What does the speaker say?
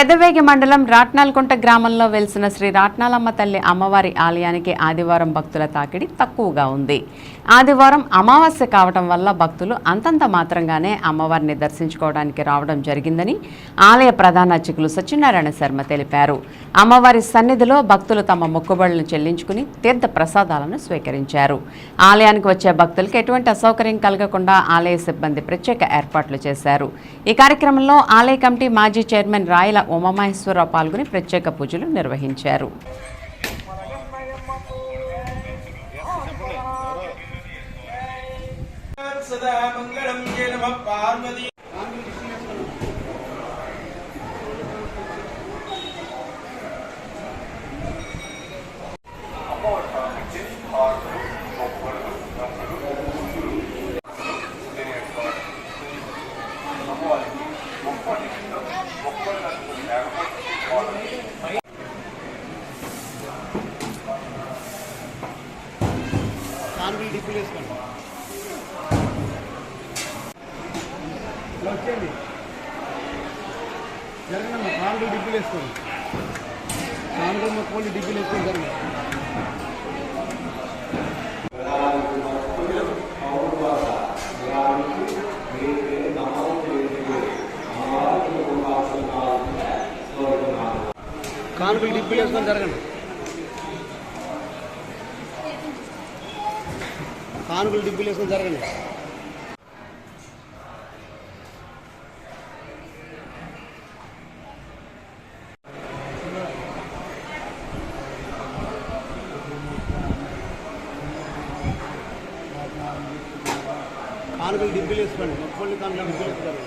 పెద్దవేగి మండలం రాట్నాల్కుంట గ్రామంలో వెలిసిన శ్రీ రాట్నాలమ్మ తల్లి అమ్మవారి ఆలయానికి ఆదివారం భక్తుల తాకిడి తక్కువగా ఉంది. ఆదివారం అమావాస్య కావటం వల్ల భక్తులు అంతంత మాత్రంగానే అమ్మవారిని దర్శించుకోవడానికి రావడం జరిగిందని ఆలయ ప్రధాన అర్చకులు సత్యనారాయణ శర్మ తెలిపారు. అమ్మవారి సన్నిధిలో భక్తులు తమ మొక్కుబడులను చెల్లించుకుని తీర్థ ప్రసాదాలను స్వీకరించారు. ఆలయానికి వచ్చే భక్తులకు ఎటువంటి అసౌకర్యం కలగకుండా ఆలయ సిబ్బంది ప్రత్యేక ఏర్పాట్లు చేశారు. ఈ కార్యక్రమంలో ఆలయ కమిటీ మాజీ చైర్మన్ రాయల ఉమామహేశ్వరరావు పాల్గొని ప్రత్యేక పూజలు నిర్వహించారు. సదా మంగళం కాన్వీల్ డిప్పులు వేసుకోండి ఇలా వచ్చేయండి. జరగనమ్మా కాన్వీల్ డిప్పులు వేసుకోండి కాన్వీల్ మొక్కలు డిప్పులు జరగండి కానుకలు డిప్పులు వేసుకొని జరగండి. కానుకలు డిబ్బులు వేసుకొని జరగండి. కానుకలు డిప్పులు వేసుకోండి మొక్కలు కానుకలు డిప్పులు వేసుకోండి